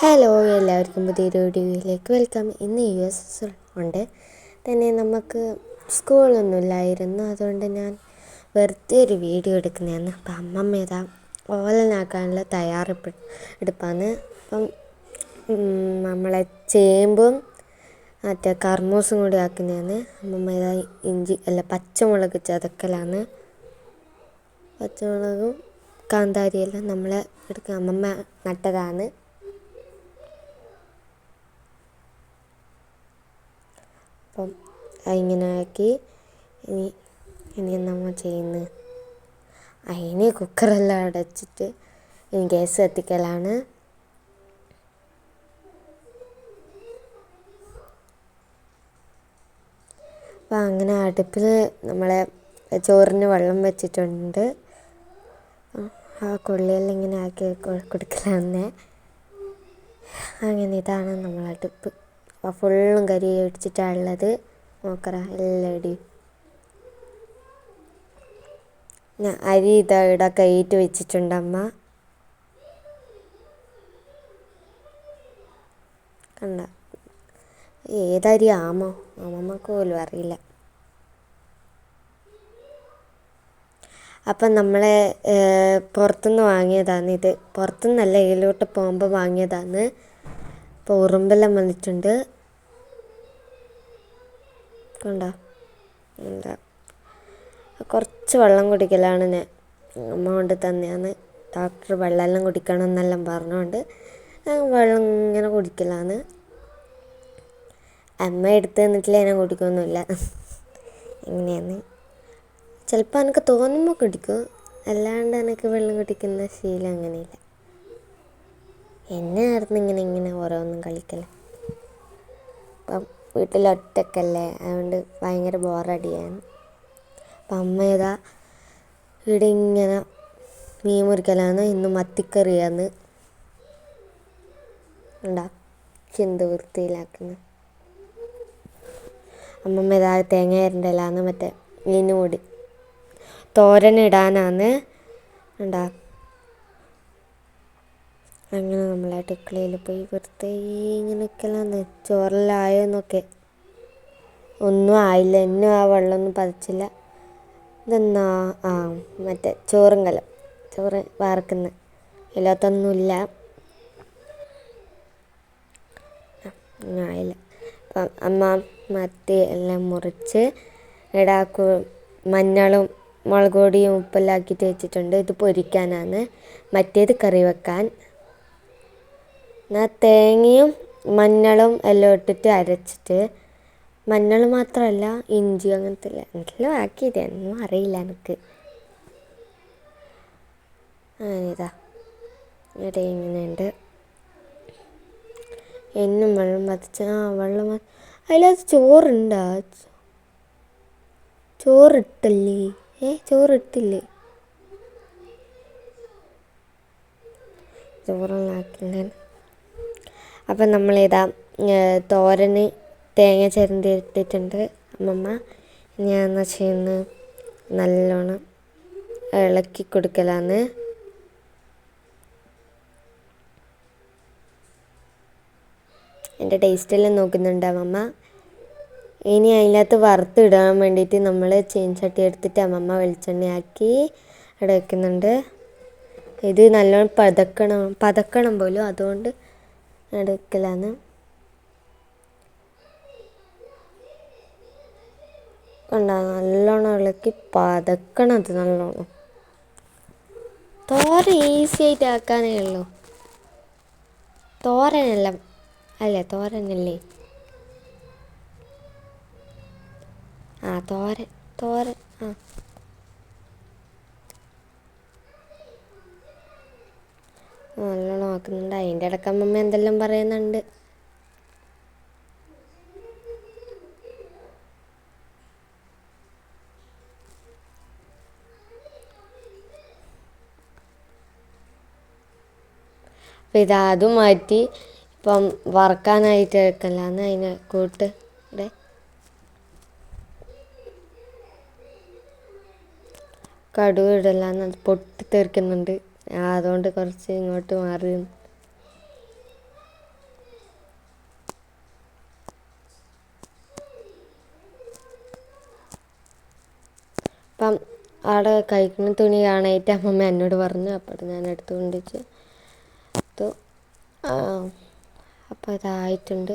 Hello എല്ലാവർക്കും പുതിയൊരു വീഡിയോയിലേക്ക് വെൽക്കം. ഇന്ന് യു എസ് എസ് ഉണ്ട്. തന്നെ നമുക്ക് സ്കൂളൊന്നുമില്ലായിരുന്നു. അതുകൊണ്ട് ഞാൻ വെറുതെ ഒരു വീഡിയോ എടുക്കുന്നതാണ്. അപ്പം അമ്മമ്മ ഇതാ ഓലനാക്കാനുള്ള തയ്യാറെപ്പ് എടുപ്പാണ്. അപ്പം നമ്മളെ ചേമ്പും മറ്റേ കർമൂസും കൂടി ആക്കുന്നതാണ്. അമ്മമ്മ ഇതാ ഇഞ്ചി അല്ല പച്ചമുളക് ചതക്കലാണ്. പച്ചമുളകും കാന്താരിയെല്ലാം നമ്മളെ എടുക്കുക അമ്മമ്മ നട്ടതാണ്. അപ്പം ഇങ്ങനെ ആക്കി ഇനി ഇനി നമ്മൾ ചെയ്യുന്നത് അതിന് കുക്കറെല്ലാം അടച്ചിട്ട് ഇനി ഗ്യാസ് കത്തിക്കലാണ്. അപ്പം അങ്ങനെ അടുപ്പിൽ നമ്മളെ ചോറിന് വെള്ളം വെച്ചിട്ടുണ്ട്. ആ കൊള്ളിയെല്ലാം ഇങ്ങനെ ആക്കി കൊടുക്കലാന്നേ. അങ്ങനെ ഇതാണ് നമ്മളെ അടുപ്പ് അപ്പോൾ ഫുള്ളും കരി അടിച്ചിട്ടാണ് ഉള്ളത് നോക്കറ എല്ലാടിയും ഞാൻ അരി ഇതാ ഇവിടെ കൈയിട്ട് വെച്ചിട്ടുണ്ട് അമ്മ. കണ്ട. ഏതരി ആമോ? അമ്മമ്മക്ക് പോലും അറിയില്ല. അപ്പം നമ്മളെ പുറത്തുനിന്ന് വാങ്ങിയതാണ് ഇത്. പുറത്തുനിന്നല്ല ഇതിലോട്ട് പോകുമ്പോൾ വാങ്ങിയതാണ് ഇപ്പോൾ ഉറുമ്പെല്ലാം വന്നിട്ടുണ്ട്. കണ്ടോ? എന്താ? കുറച്ച് വെള്ളം കുടിക്കലാണ് ഞാൻ അമ്മ കൊണ്ട് തന്നെയാണ്. ഡോക്ടർ വെള്ളമെല്ലാം കുടിക്കണം എന്നെല്ലാം പറഞ്ഞുകൊണ്ട് വെള്ളം ഇങ്ങനെ കുടിക്കലാണ്. അമ്മ എടുത്ത് തന്നിട്ടില്ല ഞാൻ കുടിക്കൊന്നുമില്ല. എങ്ങനെയാന്ന് ചിലപ്പോൾ എനിക്ക് തോന്നുമ്പോൾ കുടിക്കും. അല്ലാണ്ട് എനിക്ക് വെള്ളം കുടിക്കുന്ന ശീലം അങ്ങനെയില്ല. എന്നെ ആയിരുന്നു ഇങ്ങനെ ഇങ്ങനെ ഓരോന്നും കളിക്കലേ? അപ്പം വീട്ടിൽ ഒറ്റക്കല്ലേ? അതുകൊണ്ട് ഭയങ്കര ബോറടിയാണ്. അപ്പം അമ്മ ഏതാ ഇവിടെ ഇങ്ങനെ മീൻ മുറിക്കലാണ് ഇന്ന് മത്തിക്കറിയാന്ന് ഉണ്ടാ ചിന്ത വൃത്തിയിലാക്കുന്നത് അമ്മമ്മ ഇതാ തേങ്ങ ഇരണ്ടലാന്ന് മറ്റേ മീനുകൂടി തോരനിടാനാന്ന് ഉണ്ടാ അങ്ങനെ നമ്മൾ അടുക്കളയിൽ പോയി വെറുതെ ഇങ്ങനെ നിൽക്കലാന്ന് ചോറെല്ലാം എന്നൊക്കെ ഒന്നും ആയില്ല. എന്നും ആ വെള്ളമൊന്നും പതച്ചില്ല. ഇതെന്നാ? ആ മറ്റേ ചോറും കലം ചോറ് വാർക്കുന്ന. ഇല്ലാത്തൊന്നുമില്ല. ഒന്നും ആയില്ല. അപ്പം അമ്മ മത്തി എല്ലാം മുറിച്ച് ഇടാക്കു മഞ്ഞളും മുളക് പൊടിയും ഉപ്പെല്ലാം ആക്കിയിട്ട് വെച്ചിട്ടുണ്ട്. ഇത് പൊരിക്കാനാണ്. മറ്റേത് കറി വെക്കാൻ. ഞാൻ തേങ്ങയും മഞ്ഞളും എല്ലാം ഇട്ടിട്ട് അരച്ചിട്ട് മഞ്ഞൾ മാത്രമല്ല ഇഞ്ചി അങ്ങനത്തെ എല്ലാം ആക്കി ആക്കിയത് ഒന്നും അറിയില്ല എനിക്ക്. അങ്ങനെതാ ഇവിടെ ഇങ്ങനെയുണ്ട്. എന്നും വെള്ളം വധിച്ച ആ വെള്ളം അതിലത് ചോറുണ്ടാ? ചോറിട്ടല്ലേ? ഏ ചോറിട്ടില്ലേ? ചോറെല്ലാം ആക്കില്ലേ അപ്പം നമ്മൾ ഇതാ തോരന് തേങ്ങ ചിരണ്ടി ഇട്ടിട്ടുണ്ട് അമ്മമ്മ ഞാൻ എന്നാ ചെയ്യുന്നത് നല്ലോണം ഇളക്കി കൊടുക്കലാന്ന്. എന്റെ ടേസ്റ്റെല്ലാം നോക്കുന്നുണ്ട് അമ്മമ്മ. ഇനി അതിനകത്ത് വറുത്തിടാൻ വേണ്ടിയിട്ട് നമ്മൾ ചീൻചട്ടി എടുത്തിട്ട് അമ്മമ്മ വെളിച്ചെണ്ണയാക്കി അവിടെ വെക്കുന്നുണ്ട്. ഇത് നല്ലോണം പതക്കണം പതക്കണം പോലും. അതുകൊണ്ട് എടുക്കലാണ് കണ്ട നല്ലോണം ഇളക്കി പതക്കണം അത് നല്ലോണം. തോരൻ ഈസി ആയിട്ട് ആക്കാനേ ഉള്ളൂ. തോരനല്ല അല്ലേ തോരനല്ലേ? ആ തോരൻ തോരൻ ആ. നല്ലോണം ആക്കുന്നുണ്ട്. അതിന്റെ ഇടയ്ക്ക് അമ്മമ്മ എന്തെല്ലാം പറയുന്നുണ്ട്. അപ്പം ഇത് അത് മാറ്റി ഇപ്പം വറക്കാനായിട്ട് എടുക്കലാന്ന് അതിന് കൂട്ട്. ഇവിടെ കടുക് ഇടലാന്ന് അത് ഞാൻ അതുകൊണ്ട് കുറച്ച് ഇങ്ങോട്ട് മാറി. അപ്പം അവിടെ കഴിക്കുന്ന തുണി കാണായിട്ട് അമ്മമ്മ എന്നോട് പറഞ്ഞു. അപ്പോൾ ഞാൻ എടുത്തുകൊണ്ട് വെച്ചു അപ്പോൾ അതായിട്ടുണ്ട്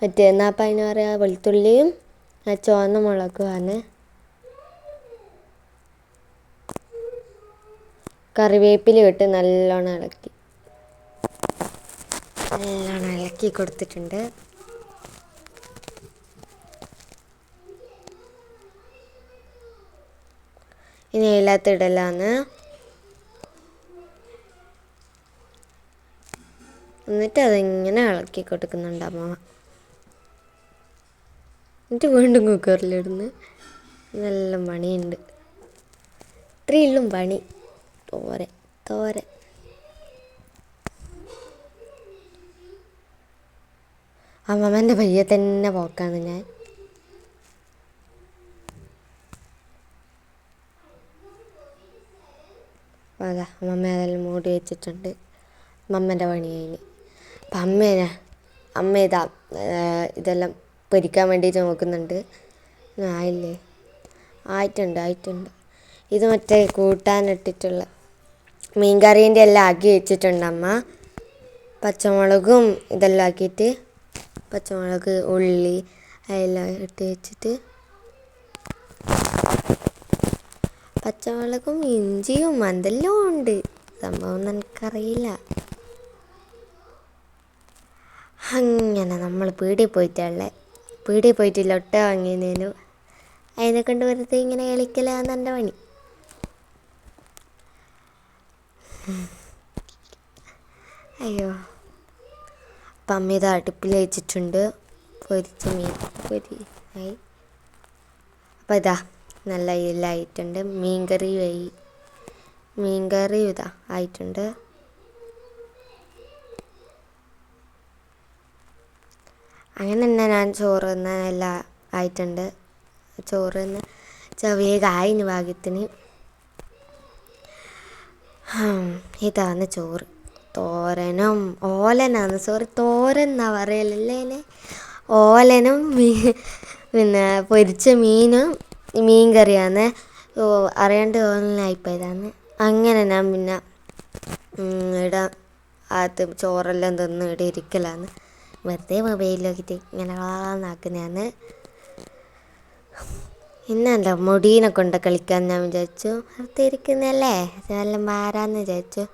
മറ്റേ എന്നാൽ അപ്പം അതിന് പറയുക വെളുത്തുള്ളിയും ചുവന്ന മുളകുമാണ് കറിവേപ്പില ഇട്ട് നല്ലോണം ഇളക്കി നല്ലോണം ഇളക്കി കൊടുത്തിട്ടുണ്ട്. ഇനി അതിനകത്തിടലാണ് എന്നിട്ട് അതിങ്ങനെ ഇളക്കി കൊടുക്കുന്നുണ്ട് അമ്മ. എന്നിട്ട് വീണ്ടും കുക്കറിലിടുന്ന്. നല്ല പണിയുണ്ട്. ഇത്രയുള്ളും പണി. തോരെ തോരൻ അമ്മമ്മന്റെ പയ്യെ തന്നെ പോക്കാണ് ഞാൻ. അതാ അമ്മമ്മ അതെല്ലാം മൂടി വെച്ചിട്ടുണ്ട്. അമ്മമ്മന്റെ പണി കഴിഞ്ഞ്. അപ്പം അമ്മേനെ അമ്മ ഇതാ ഇതെല്ലാം പൊരിക്കാൻ വേണ്ടിയിട്ട് നോക്കുന്നുണ്ട്. ആയില്ലേ ആയിട്ടുണ്ട് ആയിട്ടുണ്ട്. ഇത് മറ്റേ കൂട്ടാനിട്ടിട്ടുള്ള മീൻ കറീന്റെ എല്ലാം ആക്കി വെച്ചിട്ടുണ്ട് അമ്മ. പച്ചമുളകും ഇതെല്ലാം ആക്കിയിട്ട് പച്ചമുളക് ഉള്ളി അതെല്ലാം ഇട്ട് വെച്ചിട്ട് പച്ചമുളകും ഇഞ്ചിയും എന്തെല്ലാം ഉണ്ട്. സംഭവം എനിക്കറിയില്ല. അങ്ങനെ നമ്മൾ പീടിയിൽ പോയിട്ടല്ലേ? പീടിയിൽ പോയിട്ടില്ല ലൊട്ട വാങ്ങിയതിനു. അതിനെ കൊണ്ട് വെറുതെ ഇങ്ങനെ കളിക്കലാന്ന് എന്റെ പണി. അയ്യോ. അപ്പം അമ്മ ഇത് അടുപ്പിൽ വെച്ചിട്ടുണ്ട്. പൊരിച്ച മീൻ പൊരി ആയി അപ്പം ഇതാ നല്ല ഇതിലായിട്ടുണ്ട് മീൻകറി ആയി മീൻകറി ഇതാ ആയിട്ടുണ്ട്. അങ്ങനെ തന്നെ ഞാൻ ചോറ് എല്ലാം ആയിട്ടുണ്ട്. ചോറ് തന്നെ ചെറിയ ഭാഗ്യത്തിന് ഇതാണ് ചോറ്. തോരനും ഓലനാണ്. സോറി തോരൻ എന്നാ? പറയലല്ലേ ഓലനും പിന്നെ പൊരിച്ച മീനും മീൻ കറിയാണ്. അറിയാണ്ട് ഓലനായിപ്പോയതാണ് അങ്ങനെ ഞാൻ പിന്നെ ഇവിടെ അത് ചോറെല്ലാം തിന്ന് ഇവിടെ ഇരിക്കലാണ്. വെറുതെ നോക്കിയിട്ട് ഇങ്ങനെ ആക്കുന്നതാണ് ഇന്നല്ല മുടീനെ കൊണ്ട് കളിക്കാൻ ഞാൻ വിചാരിച്ചു. ഇരിക്കുന്നല്ലേ നല്ല മാറാന്ന് വിചാരിച്ചു.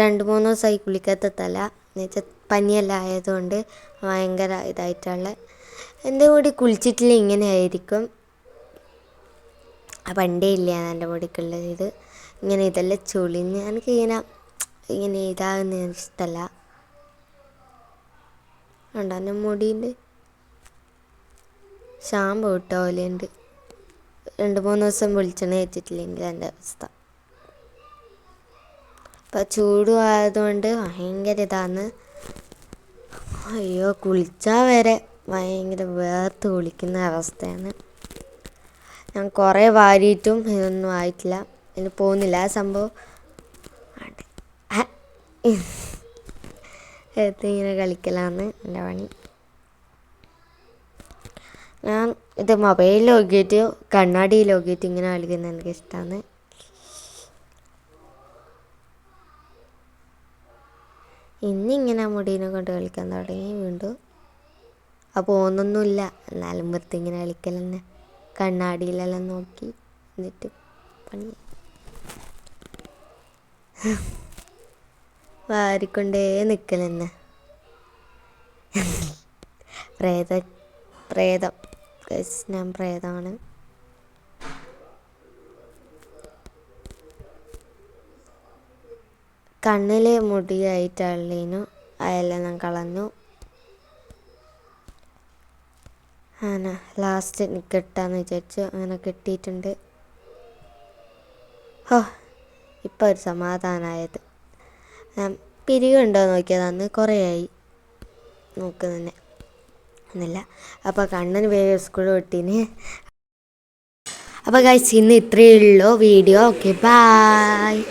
രണ്ട് മൂന്ന് ദിവസമായി കുളിക്കാത്ത തല. എന്നുവെച്ചാൽ പനിയെല്ലാം ആയതുകൊണ്ട് ഭയങ്കര ഇതായിട്ടുള്ള. എന്റെ മുടി കുളിച്ചിട്ടില്ല ഇങ്ങനെ ആയിരിക്കും പണ്ടേ ഇല്ല എന്റെ മുടിക്കുള്ള ഇത്. ഇങ്ങനെ ഇതെല്ലാം ചുളിഞ്ഞ് എനിക്ക് ഇങ്ങനെ ഇങ്ങനെ ഇതാകുന്ന ഇഷ്ടമല്ല. ഉണ്ടോ എന്റെ മുടീന്റെ? ഷാമ്പു ഇട്ട പോലെയുണ്ട് രണ്ട് മൂന്ന് ദിവസം വെളിച്ചെണ്ണ ഏറ്റിട്ടില്ലെങ്കിൽ എന്റെ അവസ്ഥ. ഇപ്പം ചൂടും ആയതുകൊണ്ട് ഭയങ്കര ഇതാണ് അയ്യോ കുളിച്ചാൽ വരെ ഭയങ്കര വേർത്ത് കുളിക്കുന്ന അവസ്ഥയാണ്. ഞാൻ കുറേ വാരിയിട്ടും ഇതൊന്നും ആയിട്ടില്ല. ഇനി പോകുന്നില്ല ആ സംഭവം. ഇങ്ങനെ കളിക്കലാണ് എന്റെ പണി. ഞാൻ ഇത് മൊബൈലിൽ നോക്കിയിട്ട് കണ്ണാടിയിൽ നോക്കിയിട്ട് ഇങ്ങനെ കളിക്കുന്നത് എനിക്ക് ഇഷ്ടമാണ് ഇന്നിങ്ങനെ മുടീനെ കൊണ്ട് കളിക്കാൻ തുടങ്ങി വീണ്ടും. അപ്പോൾ ഒന്നൊന്നുമില്ല എന്നാലും വൃത്തി ഇങ്ങനെ കളിക്കൽ തന്നെ കണ്ണാടിയിലെല്ലാം നോക്കി എന്നിട്ട് പണി. വാരിക്കൊണ്ടേ നിൽക്കൽ തന്നെ പ്രേത പ്രേതം. ഞാൻ പ്രേതമാണ് കണ്ണിലെ മുടിയായിട്ടുള്ളതിനു അതെല്ലാം ഞാൻ കളഞ്ഞു. അങ്ങനെ ലാസ്റ്റ് കിട്ടാന്ന് വിചാരിച്ചു. അങ്ങനെ കിട്ടിയിട്ടുണ്ട്. ഹോ ഇപ്പോൾ ഒരു സമാധാനമായത് പിരിവുണ്ടോ നോക്കിയതാണ് കുറേ ആയി നോക്കുന്നതന്നെ എന്നില്ല അപ്പോൾ കണ്ണന് വേഗം സ്കൂൾ വിട്ടീന്. അപ്പോൾ കഴിച്ച് ഇന്ന് ഇത്രയേ ഉള്ളൂ വീഡിയോ. Okay bye